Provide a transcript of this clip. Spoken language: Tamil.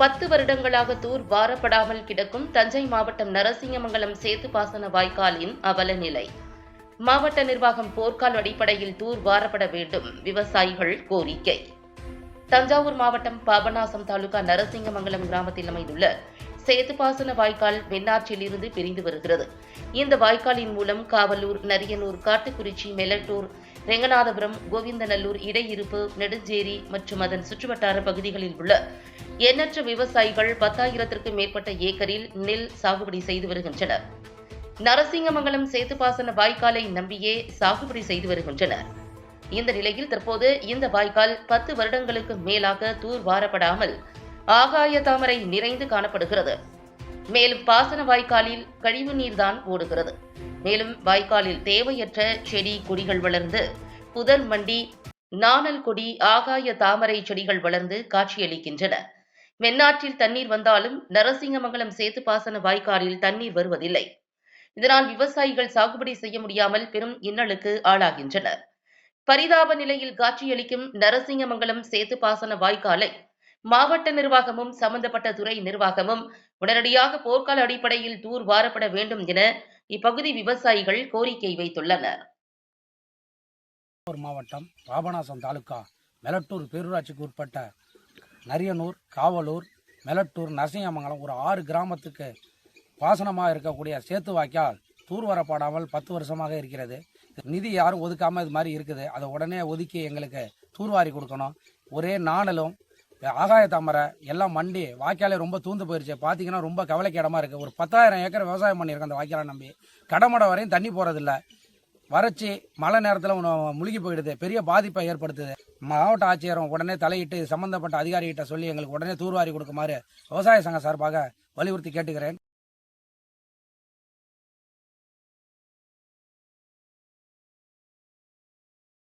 பத்து வருடங்களாக தூர் வாரப்படாமல் கிடக்கும் தஞ்சை மாவட்டம் நரசிங்கமங்கலம் சேத்து பாசன வாய்க்காலின் அவல நிலை. மாவட்ட நிர்வாகம் போர்க்கால் அடிப்படையில் தூர் வாரப்பட வேண்டும் விவசாயிகள் கோரிக்கை. தஞ்சாவூர் மாவட்டம் பாபநாசம் தாலுகா நரசிங்கமங்கலம் கிராமத்தில் அமைந்துள்ள சேத்துப்பாசன வாய்க்கால் வெண்ணாற்றிலிருந்து பிரிந்து வருகிறது. இந்த வாய்க்காலின் மூலம் காவலூர் நரியனூர் காட்டுக்குறிச்சி மெலட்டூர் ரெங்கநாதபுரம் கோவிந்தநல்லூர் இடையிருப்பு நெடுஞ்சேரி மற்றும் அதன் சுற்றுவட்டார பகுதிகளில் உள்ள எண்ணற்ற விவசாயிகள் பத்தாயிரத்திற்கும் மேற்பட்ட ஏக்கரில் நெல் சாகுபடி செய்து வருகின்றனர். நரசிங்கமங்கலம் சேத்துப்பாசன வாய்க்காலை நம்பியே சாகுபடி செய்து வருகின்றனர். இந்த நிலையில் தற்போது இந்த வாய்க்கால் பத்து வருடங்களுக்கு மேலாக தூர் வாரப்படாமல் ஆகாய தாமரை நிறைந்து காணப்படுகிறது. மேலும் பாசன வாய்க்காலில் கழிவு நீர்தான் ஓடுகிறது. மேலும் வாய்க்காலில் தேவையற்ற செடி கொடிகள் வளர்ந்து புதர் மண்டி நாணல் கொடி ஆகாய தாமரை செடிகள் வளர்ந்து காட்சியளிக்கின்றன. வெண்ணாற்றில் தண்ணீர் வந்தாலும் நரசிங்கமங்கலம் சேத்து பாசன வாய்க்காலில் தண்ணீர் வருவதில்லை. இதனால் விவசாயிகள் சாகுபடி செய்ய முடியாமல் பெரும் இன்னலுக்கு ஆளாகின்றனர். பரிதாப நிலையில் காட்சியளிக்கும் நரசிங்கமங்கலம் சேத்து பாசன வாய்க்காலை மாவட்ட நிர்வாகமும் சம்பந்தப்பட்ட துறை நிர்வாகமும் உடனடியாக போர்க்கால அடிப்படையில் தூர் வாரப்பட வேண்டும் என இப்பகுதி விவசாயிகள் கோரிக்கை வைத்துள்ளனர். மாவட்டம் பாபநாசம் தாலுக்கா மெலட்டூர் பேரூராட்சிக்கு உட்பட்ட நரியனூர் காவலூர் மெலட்டூர் நரசிங்கமங்கலம் ஒரு ஆறு கிராமத்துக்கு பாசனமாக இருக்கக்கூடிய சேத்து வாய்க்கால் தூர்வரப்படாமல் பத்து வருஷமாக இருக்கிறது. நிதி யாரும் ஒதுக்காமல் இது மாதிரி இருக்குது. அதை உடனே ஒதுக்கி எங்களுக்கு தூர்வாரி கொடுக்கணும். ஒரே நாணலும் ஆகாய தாமரை எல்லாம் மண்டி. வாய்க்காலே ரொம்ப தூந்து போயிருச்சு. பார்த்தீங்கன்னா ரொம்ப கவலைக்கிடமாக இருக்குது ஒரு பத்தாயிரம் ஏக்கர் விவசாயம் பண்ணியிருக்கேன் அந்த வாய்க்காலை நம்பி. கடமடை வரையும் தண்ணி போகிறதில்ல வறட்சி மழை நேரத்தில் முழுகி போயிடுது. பெரிய பாதிப்பை ஏற்படுத்துது. மாவட்ட ஆட்சியரும் உடனே தலையிட்டு சம்பந்தப்பட்ட அதிகாரிகிட்ட சொல்லி எங்களுக்கு உடனே தூர்வாரி கொடுக்குமாறு விவசாய சங்க சார்பாக வலியுறுத்தி கேட்டுக்கிறேன்.